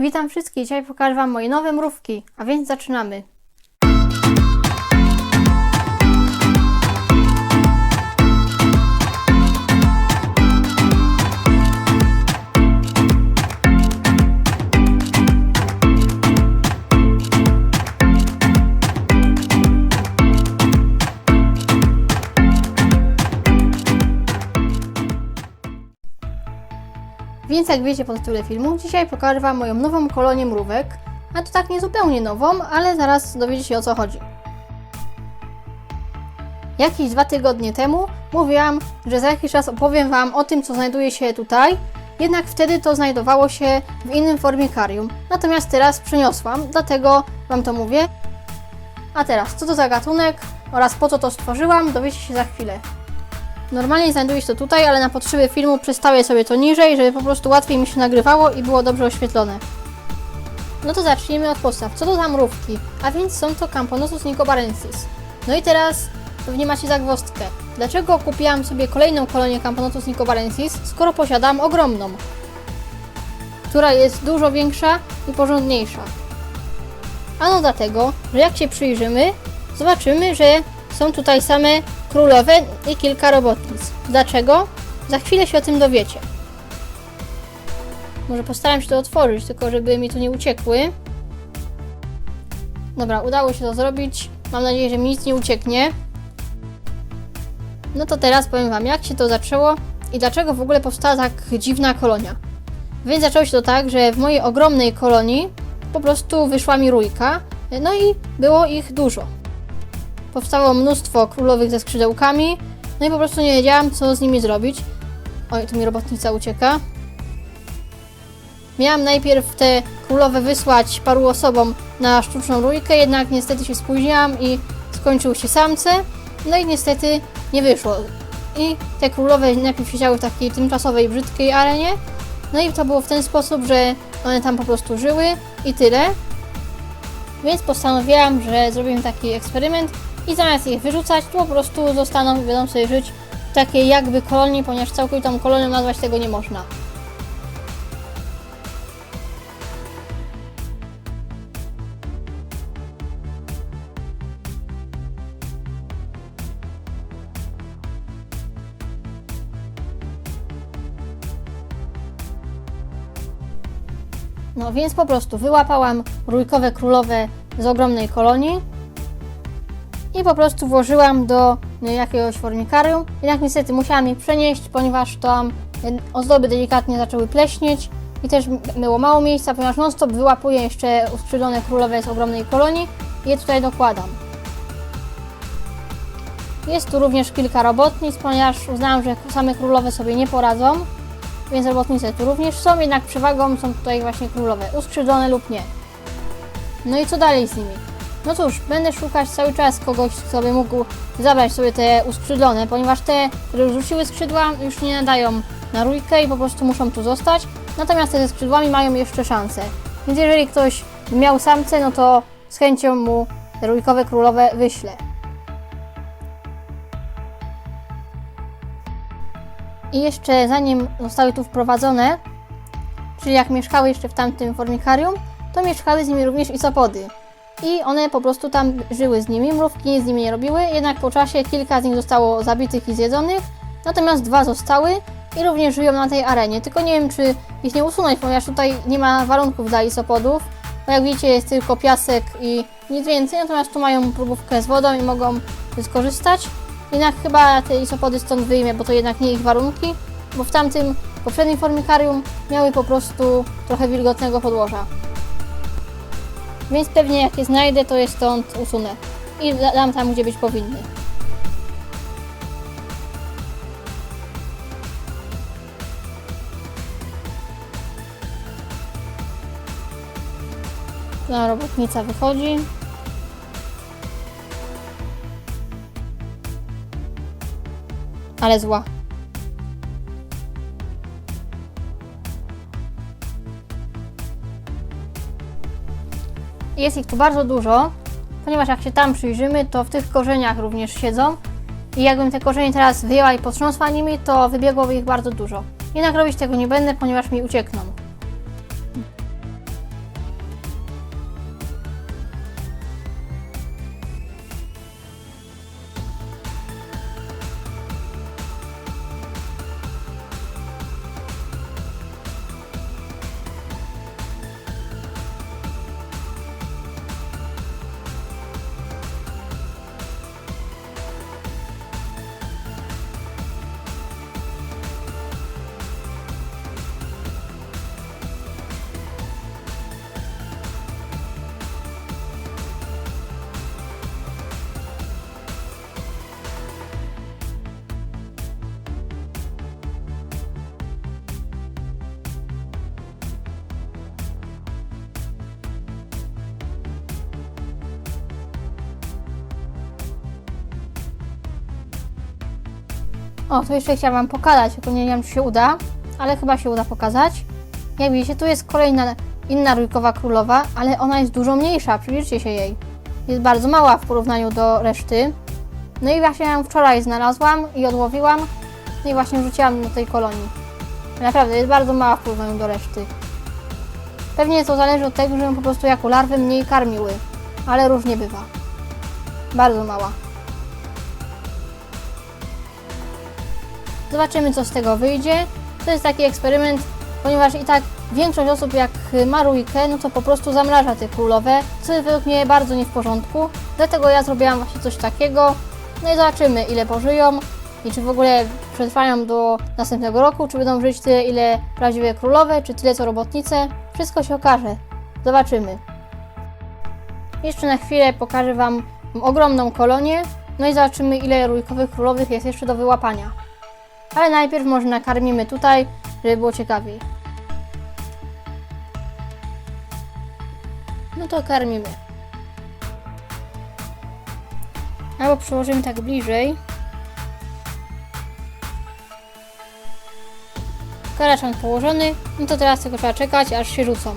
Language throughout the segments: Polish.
Witam wszystkich, dzisiaj pokażę Wam moje nowe mrówki, a więc zaczynamy. Więc jak wiecie po tytule filmu, dzisiaj pokażę Wam moją nową kolonię mrówek. A to tak nie zupełnie nową, ale zaraz dowiecie się o co chodzi. Jakieś dwa tygodnie temu mówiłam, że za jakiś czas opowiem Wam o tym, co znajduje się tutaj, jednak wtedy to znajdowało się w innym formikarium. Natomiast teraz przeniosłam, dlatego Wam to mówię. A teraz, co to za gatunek oraz po co to stworzyłam, dowiecie się za chwilę. Normalnie znajduje się to tutaj, ale na potrzeby filmu przestawię sobie to niżej, żeby po prostu łatwiej mi się nagrywało i było dobrze oświetlone. No to zacznijmy od podstaw. Co to za mrówki? A więc są to Camponosus nicobarensis. No i teraz pewnie macie zagwozdkę. Dlaczego kupiłam sobie kolejną kolonię Camponosus nicobarensis, skoro posiadam ogromną? Która jest dużo większa i porządniejsza. Ano dlatego, że jak się przyjrzymy, zobaczymy, że są tutaj same królowe i kilka robotnic. Dlaczego? Za chwilę się o tym dowiecie. Może postaram się to otworzyć, tylko żeby mi tu nie uciekły. Dobra, udało się to zrobić. Mam nadzieję, że mi nic nie ucieknie. No to teraz powiem Wam, jak się to zaczęło i dlaczego w ogóle powstała tak dziwna kolonia. Więc zaczęło się to tak, że w mojej ogromnej kolonii po prostu wyszła mi rójka, no i było ich dużo powstało mnóstwo królowych ze skrzydełkami, no i po prostu nie wiedziałam, co z nimi zrobić. Oj, tu mi robotnica ucieka. Miałam najpierw te królowe wysłać paru osobom na sztuczną rójkę, jednak niestety się spóźniłam i skończył się samce, no i niestety nie wyszło. I te królowe najpierw siedziały w takiej tymczasowej, brzydkiej arenie, no i to było w ten sposób, że one tam po prostu żyły i tyle. Więc postanowiłam, że zrobimy taki eksperyment i zamiast ich wyrzucać, to po prostu zostaną i będą sobie żyć w takiej jakby kolonii, ponieważ całkowitą kolonią nazwać tego nie można. No więc po prostu wyłapałam rójkowe królowe z ogromnej kolonii i po prostu włożyłam do jakiegoś formikarium. Jednak niestety musiałam je przenieść, ponieważ tam ozdoby delikatnie zaczęły pleśnieć i też było mało miejsca, ponieważ non-stop wyłapuję jeszcze uskrzydlone królowe z ogromnej kolonii i je tutaj dokładam. Jest tu również kilka robotnic, ponieważ uznałam, że same królowe sobie nie poradzą, więc robotnice tu również są, jednak przewagą są tutaj właśnie królowe, uskrzydlone lub nie. No i co dalej z nimi? No cóż, będę szukać cały czas kogoś, kto by mógł zabrać sobie te uskrzydlone, ponieważ te, które rzuciły skrzydła, już nie nadają na rójkę i po prostu muszą tu zostać. Natomiast te ze skrzydłami mają jeszcze szansę. Więc jeżeli ktoś miał samce, no to z chęcią mu rójkowe królowe wyślę. I jeszcze zanim zostały tu wprowadzone, czyli jak mieszkały jeszcze w tamtym formikarium, to mieszkały z nimi również isopody i one po prostu tam żyły z nimi, mrówki nic z nimi nie robiły, jednak po czasie kilka z nich zostało zabitych i zjedzonych, natomiast dwa zostały i również żyją na tej arenie, tylko nie wiem czy ich nie usunąć, ponieważ tutaj nie ma warunków dla isopodów, bo jak widzicie jest tylko piasek i nic więcej, natomiast tu mają próbówkę z wodą i mogą skorzystać, jednak chyba te isopody stąd wyjmę, bo to jednak nie ich warunki, bo w tamtym poprzednim formikarium miały po prostu trochę wilgotnego podłoża. Więc pewnie jak je znajdę, to je stąd usunę. I da- dam tam, gdzie być powinny. Ta robotnica wychodzi. Ale zła. Jest ich tu bardzo dużo, ponieważ jak się tam przyjrzymy, to w tych korzeniach również siedzą. I jakbym te korzenie teraz wyjęła i potrząsła nimi, to wybiegłoby ich bardzo dużo. Jednak robić tego nie będę, ponieważ mi uciekną. O, to jeszcze chciałam wam pokazać, tylko nie wiem czy się uda, ale chyba się uda pokazać. Jak widzicie, tu jest kolejna inna rójkowa królowa, ale ona jest dużo mniejsza, przyjrzyjcie się jej. Jest bardzo mała w porównaniu do reszty. No i właśnie ją wczoraj znalazłam i odłowiłam. No i właśnie wrzuciłam do tej kolonii. Naprawdę, jest bardzo mała w porównaniu do reszty. Pewnie to zależy od tego, że ją po prostu jako larwy mniej karmiły. Ale różnie bywa. Bardzo mała. Zobaczymy, co z tego wyjdzie. To jest taki eksperyment, ponieważ i tak większość osób, jak ma rójkę, no to po prostu zamraża te królowe, co jest według mnie bardzo nie w porządku. Dlatego ja zrobiłam właśnie coś takiego. No i zobaczymy, ile pożyją i czy w ogóle przetrwają do następnego roku, czy będą żyć tyle, ile prawdziwe królowe, czy tyle, co robotnice. Wszystko się okaże. Zobaczymy. Jeszcze na chwilę pokażę Wam ogromną kolonię, no i zobaczymy, ile rójkowych królowych jest jeszcze do wyłapania. Ale najpierw może nakarmimy tutaj, żeby było ciekawiej. No to karmimy. Albo przełożymy tak bliżej. Karaczan położony, no to teraz tylko trzeba czekać, aż się rzucą.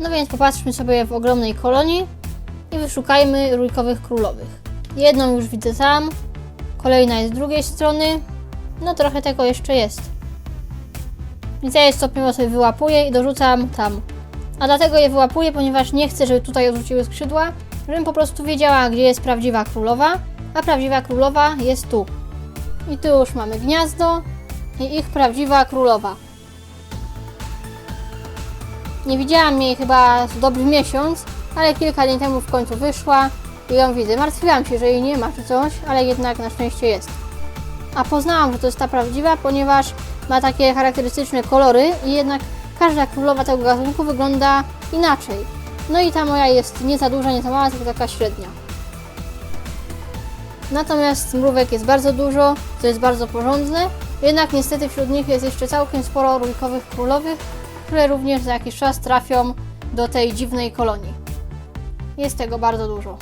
No więc popatrzmy sobie w ogromnej kolonii i wyszukajmy rójkowych królowych. Jedną już widzę tam, kolejna jest z drugiej strony, no trochę tego jeszcze jest. Więc ja je stopniowo sobie wyłapuję i dorzucam tam. A dlatego je wyłapuję, ponieważ nie chcę, żeby tutaj odrzuciły skrzydła, żebym po prostu wiedziała, gdzie jest prawdziwa królowa, a prawdziwa królowa jest tu. I tu już mamy gniazdo i ich prawdziwa królowa. Nie widziałam jej chyba z dobry miesiąc, ale kilka dni temu w końcu wyszła i ją widzę. Martwiłam się, że jej nie ma czy coś, ale jednak na szczęście jest. A poznałam, że to jest ta prawdziwa, ponieważ ma takie charakterystyczne kolory i jednak każda królowa tego gatunku wygląda inaczej. No i ta moja jest nie za duża, nie za mała, tylko taka średnia. Natomiast mrówek jest bardzo dużo, co jest bardzo porządne, jednak niestety wśród nich jest jeszcze całkiem sporo rójkowych królowych, które również za jakiś czas trafią do tej dziwnej kolonii. Jest tego bardzo dużo.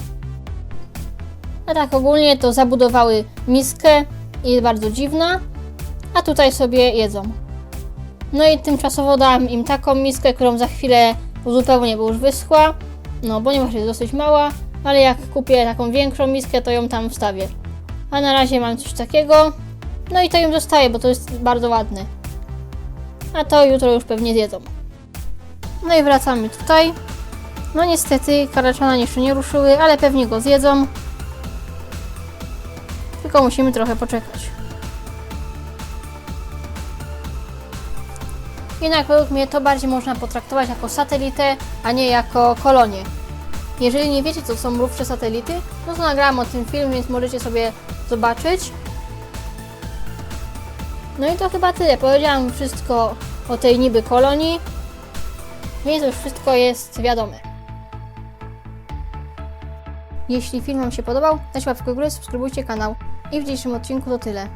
A tak ogólnie to zabudowały miskę jest bardzo dziwna, a tutaj sobie jedzą. No i tymczasowo dałam im taką miskę, którą za chwilę uzupełnię, bo już wyschła, no ponieważ jest dosyć mała, ale jak kupię taką większą miskę, to ją tam wstawię. A na razie mam coś takiego, no i to im zostaje, bo to jest bardzo ładne a to jutro już pewnie zjedzą. No i wracamy tutaj. No niestety karaczana jeszcze nie ruszyły, ale pewnie go zjedzą. Tylko musimy trochę poczekać. Jednak według mnie to bardziej można potraktować jako satelitę, a nie jako kolonię. Jeżeli nie wiecie, co są mrówcze satelity, no to nagrałam o tym film, więc możecie sobie zobaczyć. No i to chyba tyle. Powiedziałam wszystko o tej niby kolonii, więc już wszystko jest wiadome. Jeśli film Wam się podobał, dajcie łapkę w górę, subskrybujcie kanał. I w dzisiejszym odcinku to tyle.